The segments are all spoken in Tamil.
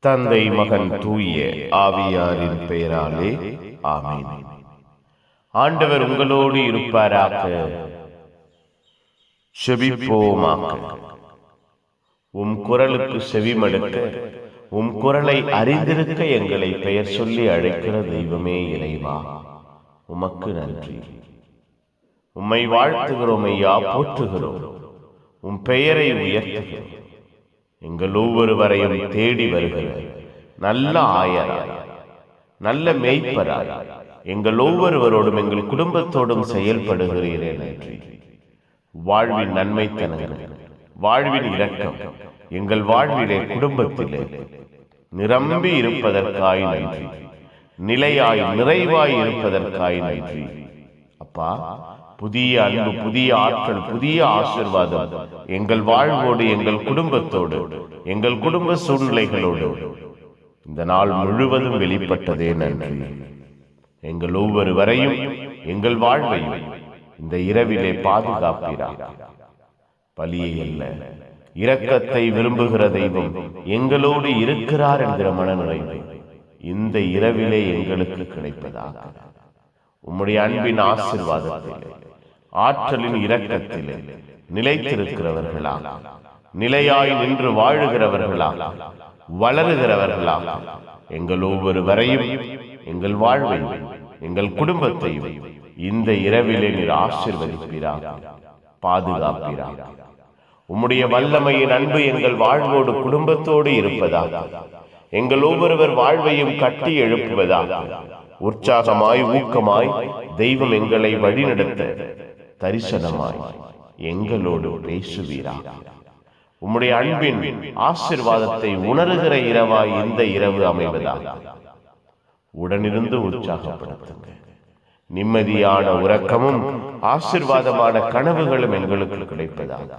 தந்தை மகன் தூய ஆவியாரின் பெயராலே ஆமென். ஆண்டவர் உங்களோடு இருப்பாராக. செபிப்போமாக. உம் குரலுக்கு செவிமடுக்க உம் குரலை அறிந்திருக்க எங்களை பெயர் சொல்லி அழைக்கிற தெய்வமே இறைவா. உமக்கு நன்றி. உம்மை வாழ்த்துகிறோம் ஐயா போற்றுகிறோம். உம் பெயரை உயர்த்துகிறோம். எங்கள் ஒவ்வொருவரையும் தேடி வருகிற நல்ல ஆயராய் நல்ல மேய்ப்பராய் எங்கள் ஒவ்வொருவரோடும் எங்கள் குடும்பத்தோடும் செயல்படுகிறேன் நன்றி. வாழ்வின் நன்மைத்தனங்கள் வாழ்வின் இரக்கம். எங்கள் வாழ்விலே குடும்பத்திலே. நிரம்பி இருப்பதற்காய் நன்றி. நிலையாய் நிறைவாய் இருப்பதற்காய் நன்றி. அப்பா புதிய அன்பு புதிய ஆற்றல் புதிய ஆசிர்வாதம். எங்கள் வாழ்வோடு எங்கள் குடும்பத்தோடு எங்கள் குடும்ப சூழ்நிலைகளோடு. இந்த நாள் முழுவதும் வெளிப்பட்டதே நன்றி. எங்கள் ஒவ்வொருவரையும் எங்கள் வாழ்வையும் இந்த இரவிலே பாதுகாப்பீராக பலியை அல்ல இரக்கத்தை விரும்புகிற தெய்வம் எங்களோடு இருக்கிறார் என்கிற மனநிறைவு இந்த இரவிலே எங்களுக்கு கிடைப்பதாக. உம்முடைய அன்பின் ஆசிர்வாதத்திலே ஆற்றலின் இரக்கத்திலே நிலைத்திருக்கிறவர்களா? நிலையாய் நின்று வாழுகிறவர்களா? வளருகிறவர்களா? எங்கள் ஒவ்வொருவரையும் எங்கள் வாழ்வையும் எங்கள் குடும்பத்தையும் இந்த இரவிலே நீர் ஆசிர்வதிப்பீராக பாதுகாப்பீராக உம்முடைய வல்லமையின் அன்பு எங்கள் வாழ்வோடு குடும்பத்தோடு இருப்பதாக எங்கள் ஒவ்வொருவர் வாழ்வையும் கட்டி எழுப்புவதாக உற்சாகமாய் ஊக்கமாய் தெய்வம் எங்களை வழிநடத்த தரிசனமாய் எங்களோடு பேசுவீரா. உம்முடைய அன்பின் ஆசிர்வாதத்தை உணர்கிற இரவாய் இந்த இரவு அமைவதாக உடனிருந்து உற்சாகப்படுத்துங்க. நிம்மதியான உறக்கமும் ஆசிர்வாதமான கனவுகளும் எங்களுக்கு கிடைப்பதாக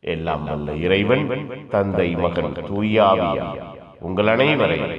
எல்லாம் நல்ல இறைவன் தந்தை மகன் தூயாவியா. உங்கள் அனைவரையும்